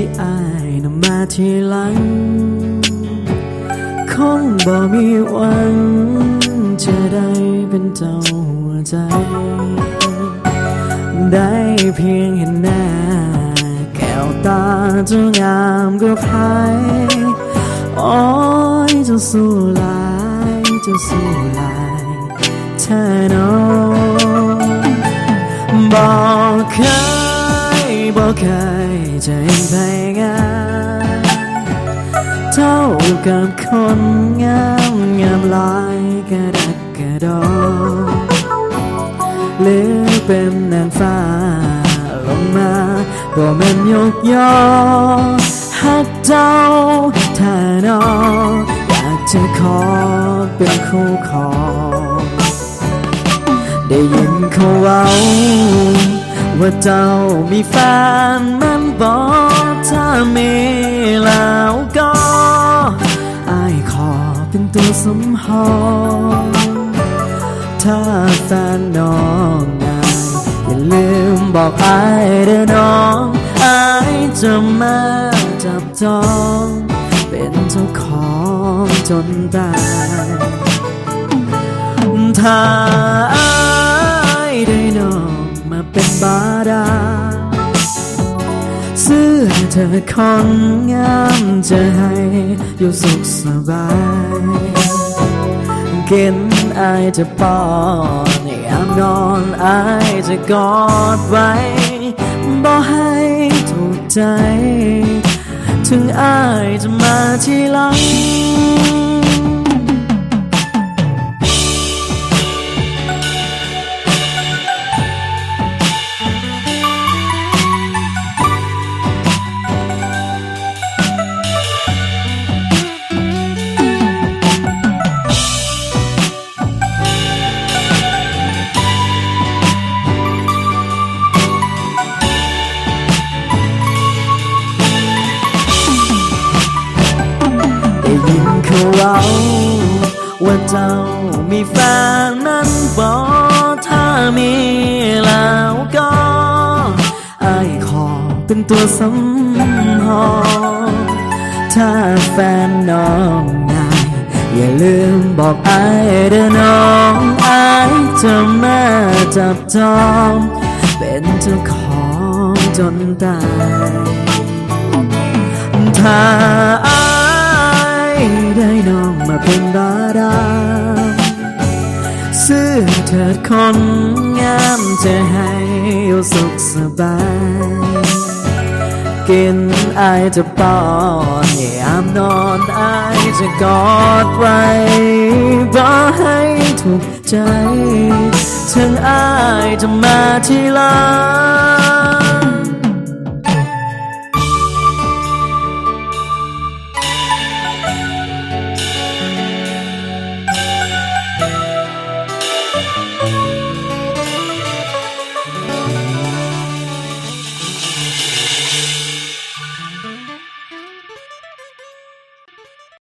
ที่อายนำมาทีหลัง คงบ่มีหวัง จะได้เป็นเจ้าหัวใจ ได้เพียงเห็นหน้า แก้วตาจะงามก็ใครโอ้ยจะสู้ลายจะสู้ลายเธอโนบอกเคยบอกเคย ใจเห็นไปงานเท่ากับคนงามงามลายกระดักกระดองหรือเป็นนางฟ้าลงมาบ่แม่นยกยอหักเจ้าถ้าน้องอยากจะขอเป็นคู่ครองได้ยินเขาเว้า ว่าเจ้ามีแฟนมันบอกถ้ามีแล้วก็อายขอเป็นตัวสำหองถ้าแฟนน้องนายอย่าลืมบอกอายเด้อน้องอายจะมาจับจองเป็นเจ้าของจนตายถ้า บาดาเสื้อเธอคนงามจะให้อยู่สุขสบายกินอายจะป้อนยามนอนอายจะกอดไว้บ่ให้ถูกใจ ถึงอายจะมาทีหลัง เขาว่าเจ้ามีแฟนนั้นบอกถ้ามีแล้วก็อายขอเป็นตัวสำรองถ้าแฟนน้องนายอย่าลืมบอกอายเด้อน้องอายจะมาจับจองเป็นเจ้าของจนตายถ้า ดคนงามจะให้อยู่สุขสบาย กินไอจะป้อนยามนอนอจะกอดไว้บ่ให้ถูกใจ ถึงไอจะมาทีหลัง